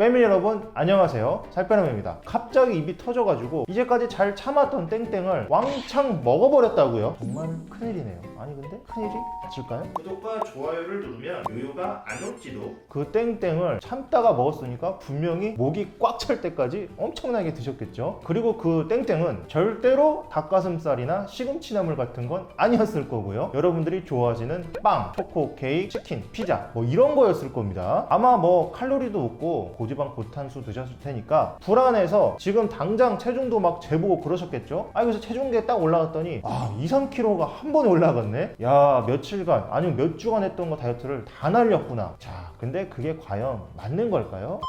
패밀리 여러분 안녕하세요. 살빼남입니다. 갑자기 입이 터져가지고 이제까지 잘 참았던 땡땡을 왕창 먹어버렸다고요? 정말 큰일이네요. 아니 근데 큰일이 맞을까요? 구독과 좋아요를 누르면 요요가 안 올지도. 그 땡땡을 참다가 먹었으니까 분명히 목이 꽉 찰 때까지 엄청나게 드셨겠죠? 그리고 그 땡땡은 절대로 닭가슴살이나 시금치나물 같은 건 아니었을 거고요. 여러분들이 좋아하시는 빵, 초코, 케이크, 치킨, 피자 뭐 이런 거였을 겁니다. 아마 뭐 칼로리도 높고 고지방 고탄수 드셨을 테니까 불안해서 지금 당장 체중도 막 재보고 그러셨겠죠? 아 그래서 체중계에 딱 올라갔더니 아 2, 3kg가 한 번에 올라갔네? 야 며칠간 아니면 몇 주간 했던 거 다이어트를 다 날렸구나. 자 근데 그게 과연 맞는 걸까요?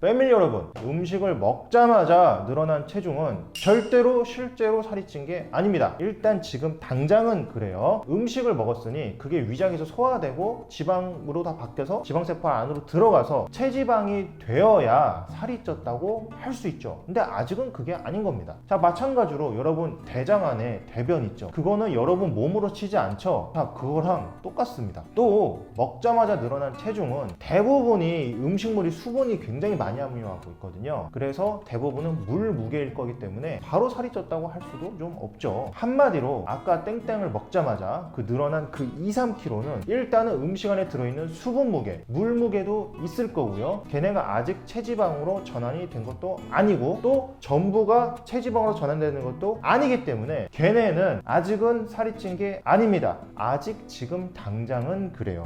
패밀리 여러분, 음식을 먹자마자 늘어난 체중은 절대로 실제로 살이 찐 게 아닙니다. 일단 지금 당장은 그래요. 음식을 먹었으니 그게 위장에서 소화되고 지방으로 다 바뀌어서 지방세포 안으로 들어가서 체지방이 되어야 살이 쪘다고 할 수 있죠. 근데 아직은 그게 아닌 겁니다. 자, 마찬가지로 여러분 대장 안에 대변 있죠. 그거는 여러분 몸으로 치지 않죠. 자, 그거랑 똑같습니다. 또 먹자마자 늘어난 체중은 대부분이 음식물이 수분이 굉장히 많이 함유하고 있거든요. 그래서 대부분은 물 무게일 거기 때문에 바로 살이 쪘다고 할 수도 좀 없죠. 한마디로 아까 땡땡을 먹자마자 그 늘어난 그 2, 3kg는 일단은 음식 안에 들어있는 수분 무게, 물 무게도 있을 거고요. 걔네가 아직 체지방으로 전환이 된 것도 아니고 또 전부가 체지방으로 전환되는 것도 아니기 때문에 걔네는 아직은 살이 찐 게 아닙니다. 아직 지금 당장은 그래요.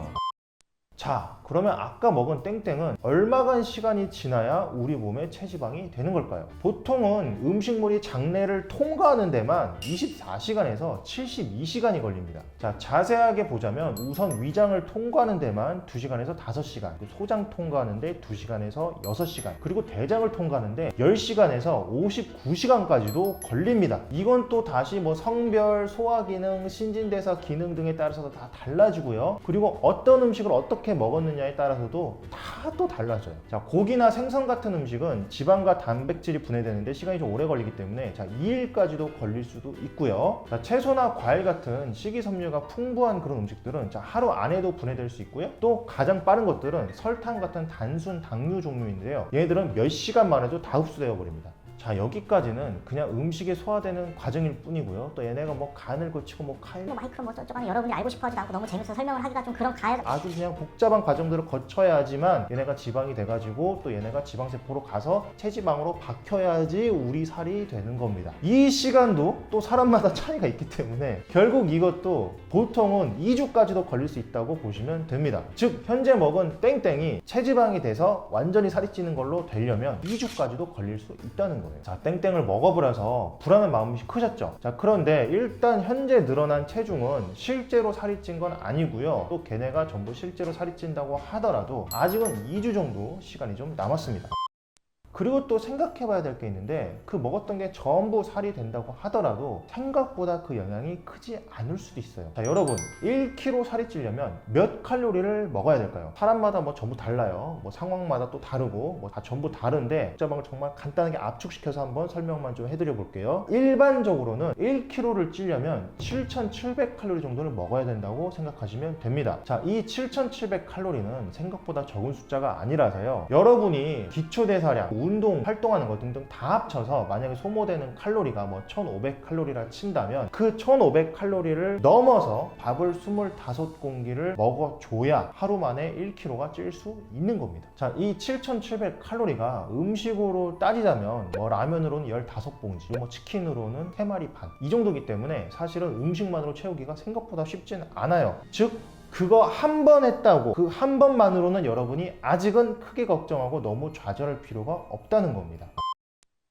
자, 그러면 아까 먹은 땡땡은 얼마간 시간이 지나야 우리 몸에 체지방이 되는 걸까요? 보통은 음식물이 장내를 통과하는 데만 24시간에서 72시간이 걸립니다. 자, 자세하게 보자면 우선 위장을 통과하는 데만 2시간에서 5시간, 소장 통과하는데 2시간에서 6시간, 그리고 대장을 통과하는데 10시간에서 59시간까지도 걸립니다. 이건 또 다시 뭐 성별, 소화 기능, 신진대사 기능 등에 따라서 다 달라지고요. 그리고 어떤 음식을 어떻게 먹었느냐에 따라서도 다 또 달라져요. 자, 고기나 생선 같은 음식은 지방과 단백질이 분해되는데 시간이 좀 오래 걸리기 때문에 자, 2일까지도 걸릴 수도 있고요. 자, 채소나 과일 같은 식이섬유가 풍부한 그런 음식들은 자, 하루 안에도 분해될 수 있고요. 또 가장 빠른 것들은 설탕 같은 단순 당류 종류인데요. 얘네들은 몇 시간만 해도 다 흡수되어 버립니다. 자 여기까지는 그냥 음식에 소화되는 과정일 뿐이고요. 또 얘네가 뭐 간을 거치고 뭐 카일 뭐 마이크로 뭐 저쩌고 하는 여러분이 알고 싶어 하지도 않고 너무 재밌어서 설명을 하기가 좀 그런 가야 아주 그냥 복잡한 과정들을 거쳐야지만 얘네가 지방이 돼가지고 또 얘네가 지방세포로 가서 체지방으로 박혀야지 우리 살이 되는 겁니다. 이 시간도 또 사람마다 차이가 있기 때문에 결국 이것도 보통은 2주까지도 걸릴 수 있다고 보시면 됩니다. 즉 현재 먹은 땡땡이 체지방이 돼서 완전히 살이 찌는 걸로 되려면 2주까지도 걸릴 수 있다는 거예요. 자 땡땡을 먹어버려서 불안한 마음이 크셨죠. 자 그런데 일단 현재 늘어난 체중은 실제로 살이 찐 건 아니고요. 또 걔네가 전부 실제로 살이 찐다고 하더라도 아직은 2주 정도 시간이 좀 남았습니다. 그리고 또 생각해 봐야 될 게 있는데 그 먹었던 게 전부 살이 된다고 하더라도 생각보다 그 영향이 크지 않을 수도 있어요. 자 여러분 1kg 살이 찌려면 몇 칼로리를 먹어야 될까요? 사람마다 뭐 전부 달라요. 뭐 상황마다 또 다르고 뭐 다 전부 다른데 자방을 정말 간단하게 압축시켜서 한번 설명만 좀 해드려 볼게요. 일반적으로는 1kg를 찌려면 7700칼로리 정도를 먹어야 된다고 생각하시면 됩니다. 자이 7700칼로리는 생각보다 적은 숫자가 아니라서요. 여러분이 기초대사량 운동, 활동하는 것 등등 다 합쳐서 만약에 소모되는 칼로리가 뭐 1500칼로리라 친다면 그 1500칼로리를 넘어서 밥을 25공기를 먹어줘야 하루 만에 1kg가 찔 수 있는 겁니다. 자, 이 7700칼로리가 음식으로 따지자면 뭐 라면으로는 15봉지, 뭐 치킨으로는 3마리 반. 이 정도기 때문에 사실은 음식만으로 채우기가 생각보다 쉽진 않아요. 즉, 그거 한 번 했다고 그 한 번만으로는 여러분이 아직은 크게 걱정하고 너무 좌절할 필요가 없다는 겁니다.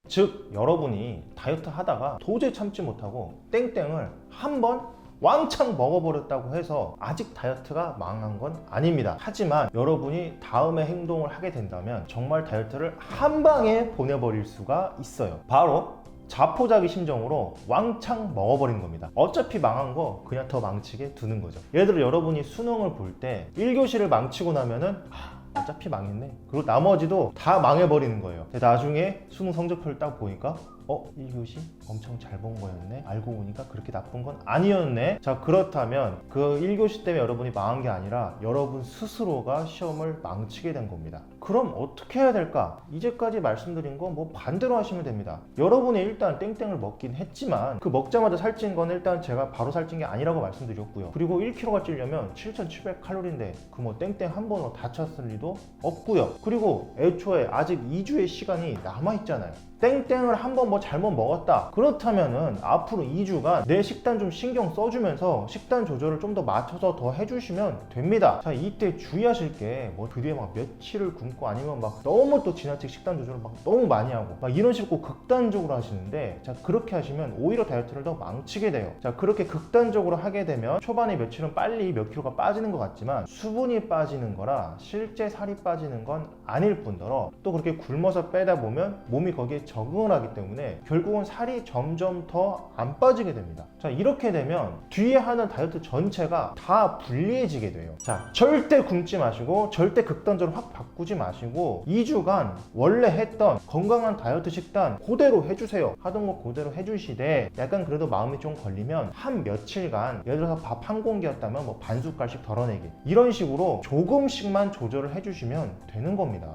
즉 여러분이 다이어트 하다가 도저히 참지 못하고 땡땡을 한 번 왕창 먹어버렸다고 해서 아직 다이어트가 망한 건 아닙니다. 하지만 여러분이 다음에 행동을 하게 된다면 정말 다이어트를 한 방에 보내버릴 수가 있어요. 바로 자포자기 심정으로 왕창 먹어버리는 겁니다. 어차피 망한 거 그냥 더 망치게 두는 거죠. 예를 들어 여러분이 수능을 볼 때 1교시를 망치고 나면은 아, 어차피 망했네. 그리고 나머지도 다 망해버리는 거예요. 나중에 수능 성적표를 딱 보니까 어? 1교시? 엄청 잘 본 거였네? 알고 보니까 그렇게 나쁜 건 아니었네? 자, 그렇다면 그 1교시 때문에 여러분이 망한 게 아니라 여러분 스스로가 시험을 망치게 된 겁니다. 그럼 어떻게 해야 될까? 이제까지 말씀드린 거 뭐 반대로 하시면 됩니다. 여러분이 일단 땡땡을 먹긴 했지만 그 먹자마자 살찐 건 일단 제가 바로 살찐 게 아니라고 말씀드렸고요. 그리고 1kg가 찌려면 7,700칼로리인데 그 뭐 땡땡 한 번으로 다 찼을 리도 없고요. 그리고 애초에 아직 2주의 시간이 남아 있잖아요. 땡땡을 한 번 뭐 잘못 먹었다. 그렇다면은 앞으로 2주간 내 식단 좀 신경 써주면서 식단 조절을 좀 더 맞춰서 더 해주시면 됩니다. 자, 이때 주의하실 게 뭐 드디어 막 며칠을 굶고 아니면 막 너무 또 지나치게 식단 조절을 막 너무 많이 하고 막 이런 식으로 극단적으로 하시는데 자, 그렇게 하시면 오히려 다이어트를 더 망치게 돼요. 자, 그렇게 극단적으로 하게 되면 초반에 며칠은 빨리 몇 킬로가 빠지는 것 같지만 수분이 빠지는 거라 실제 살이 빠지는 건 아닐 뿐더러 또 그렇게 굶어서 빼다 보면 몸이 거기에 적응을 하기 때문에 결국은 살이 점점 더 안 빠지게 됩니다. 자, 이렇게 되면 뒤에 하는 다이어트 전체가 다 불리해지게 돼요. 자, 절대 굶지 마시고 절대 극단적으로 확 바꾸지 마 시고 2주간 원래 했던 건강한 다이어트 식단 그대로 해주세요. 하던 거 그대로 해주시되 약간 그래도 마음이 좀 걸리면 한 며칠간 예를 들어서 밥 한 공기였다면 뭐 반 숟갈씩 덜어내기 이런 식으로 조금씩만 조절을 해주시면 되는 겁니다.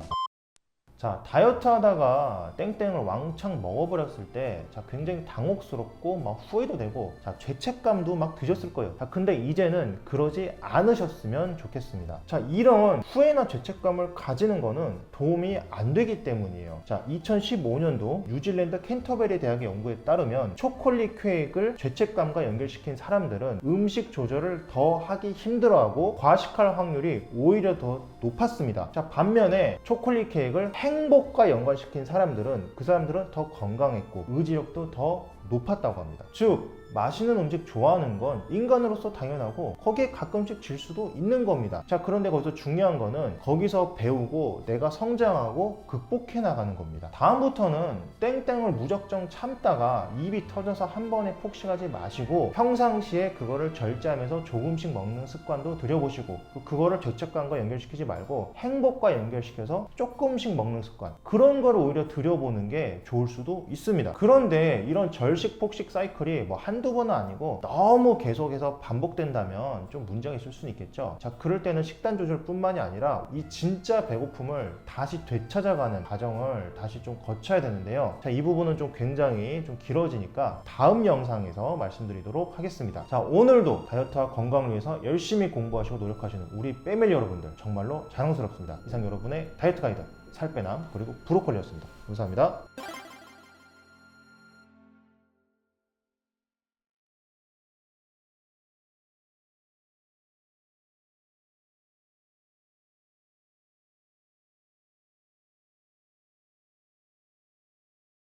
자, 다이어트 하다가 땡땡을 왕창 먹어버렸을 때, 자, 굉장히 당혹스럽고, 막 후회도 되고, 자, 죄책감도 막 드셨을 거예요. 자, 근데 이제는 그러지 않으셨으면 좋겠습니다. 자, 이런 후회나 죄책감을 가지는 거는 도움이 안 되기 때문이에요. 자, 2015년도 뉴질랜드 캔터베리 대학의 연구에 따르면 초콜릿 케이크를 죄책감과 연결시킨 사람들은 음식 조절을 더 하기 힘들어하고 과식할 확률이 오히려 더 높았습니다. 자, 반면에 초콜릿 케이크를 행복과 연관시킨 사람들은 그 사람들은 더 건강했고 의지력도 더 높았다고 합니다. 즉 맛있는 음식 좋아하는 건 인간으로서 당연하고 거기에 가끔씩 질 수도 있는 겁니다. 자 그런데 거기서 중요한 거는 거기서 배우고 내가 성장하고 극복해 나가는 겁니다. 다음부터는 땡땡을 무작정 참다가 입이 터져서 한 번에 폭식하지 마시고 평상시에 그거를 절제하면서 조금씩 먹는 습관도 들여보시고 그거를 죄책감과 연결시키지 말고 행복과 연결시켜서 조금씩 먹는 습관 그런 거를 오히려 들여보는 게 좋을 수도 있습니다. 그런데 이런 절식 폭식 사이클이 뭐 한두 번은 아니고 너무 계속해서 반복된다면 좀 문제가 있을 수는 있겠죠. 자, 그럴 때는 식단 조절뿐만이 아니라 이 진짜 배고픔을 다시 되찾아가는 과정을 다시 좀 거쳐야 되는데요. 자, 이 부분은 좀 굉장히 좀 길어지니까 다음 영상에서 말씀드리도록 하겠습니다. 자, 오늘도 다이어트와 건강을 위해서 열심히 공부하시고 노력하시는 우리 패밀리 여러분들 정말로 자랑스럽습니다. 이상 여러분의 다이어트 가이드 살빼남 그리고 브로콜리였습니다. 감사합니다.